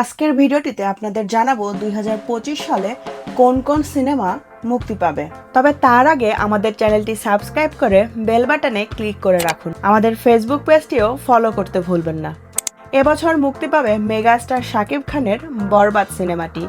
আজকের ভিডিওটিতে আপনাদের জানাব দুই হাজার পঁচিশ সালে কোন কোন সিনেমা মুক্তি পাবে। তবে তার আগে আমাদের চ্যানেলটি সাবস্ক্রাইব করে বেল বাটনে ক্লিক করে রাখুন। আমাদের ফেসবুক পেজটিও ফলো করতে ভুলবেন না। এবছর মুক্তি পাবে মেগাস্টার শাকিব খানের বরবাদ সিনেমাটি।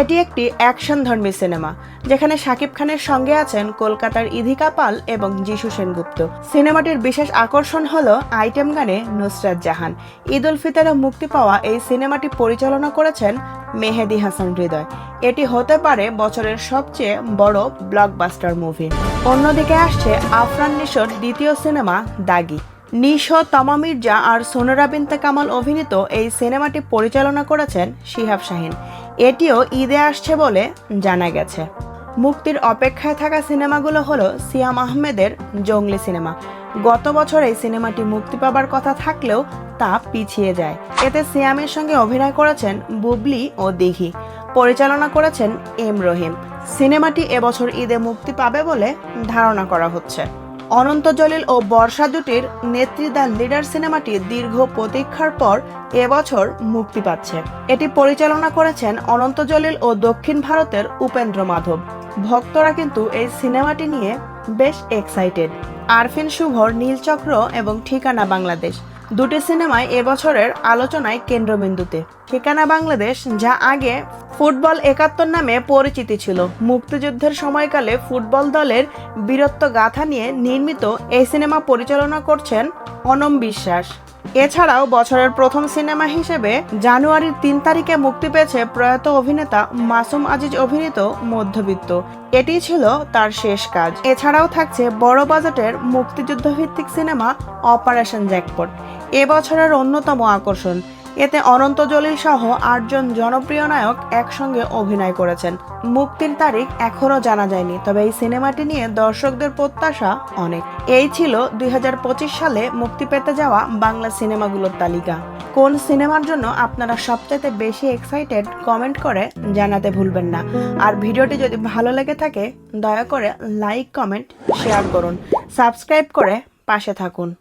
এটি একটি অ্যাকশন ধর্মী সিনেমা, যেখানে শাকিব খানের সঙ্গে আছেন কলকাতার ইধিকা পাল এবং যিশু সেনগুপ্ত। সিনেমাটির বিশেষ আকর্ষণ হল আইটেম গানে নুসরাত জাহান। ঈদ উল ফিতরে মুক্তি পাওয়া এই সিনেমাটি পরিচালনা করেছেন মেহেদি হাসান হৃদয়। এটি হতে পারে বছরের সবচেয়ে বড় ব্লকবাস্টার মুভি অন্যদিকে আসছে আফরান নিশোর দ্বিতীয় সিনেমা দাগি। নিশো, তমা মির্জা আর সোনরা বিনতে কামাল অভিনীত এই সিনেমাটি পরিচালনা করেছেন শিহাব শাহিন। এটিও ঈদে আসছে বলে জানা গেছে। মুক্তির অপেক্ষায় থাকা সিনেমাগুলো হলো সিয়াম আহমেদের জঙ্গলি সিনেমা। গত বছর এই সিনেমাটি মুক্তি পাবার কথা থাকলেও তা পিছিয়ে যায়। এতে সিয়ামের সঙ্গে অভিনয় করেছেন বুবলি ও দিঘি। পরিচালনা করেছেন এম রহিম। সিনেমাটি এবছর ঈদে মুক্তি পাবে বলে ধারণা করা হচ্ছে। অনন্ত জলিল ও বর্ষা দুটির নেত্রী দ্য লিডার সিনেমাটি দীর্ঘ প্রতীক্ষার পর এবছর মুক্তি পাচ্ছে। এটি পরিচালনা করেছেন অনন্ত জলিল ও দক্ষিণ ভারতের উপেন্দ্র মাধব। ভক্তরা কিন্তু এই সিনেমাটি নিয়ে বেশ এক্সাইটেড আরফিন শুভর নীলচক্র এবং ঠিকানা বাংলাদেশ। দুটি সিনেমায় এবছরের আলোচনায় কেন্দ্রবিন্দুতে। ঠিকানা বাংলাদেশ, যা আগে ফুটবল একাত্তর নামে পরিচিতি ছিল। মুক্তিযুদ্ধের সময়কালে ফুটবল দলের বীরত্ব গাথা নিয়ে নির্মিত এই সিনেমা পরিচালনা করছেন অনম বিশ্বাস। এছাড়াও বছরের প্রথম সিনেমা হিসেবে জানুয়ারির তিন তারিখে মুক্তি পেয়েছে প্রয়াত অভিনেতা মাসুম আজিজ অভিনীত মধ্যবিত্ত। এটি ছিল তার শেষ কাজ। এছাড়াও থাকছে বড় বাজেটের মুক্তিযুদ্ধ ভিত্তিক সিনেমা অপারেশন জ্যাকপট। এবছরের অন্যতম আকর্ষণ। এতে অনন্ত জলিল সহ আটজন জনপ্রিয় নায়ক একসঙ্গে অভিনয় করেছেন। মুক্তির তারিখ এখনও জানা যায়নি, তবে এই সিনেমাটি নিয়ে দর্শকদের প্রত্যাশা অনেক। এই ছিল দুই হাজার পঁচিশ সালে মুক্তি পেতে যাওয়া বাংলা সিনেমাগুলোর তালিকা। কোন সিনেমার জন্য আপনারা সবচাইতে বেশি এক্সাইটেড কমেন্ট করে জানাতে ভুলবেন না। আর ভিডিওটি যদি ভালো লেগে থাকে, দয়া করে লাইক কমেন্ট শেয়ার করুন। সাবস্ক্রাইব করে পাশে থাকুন।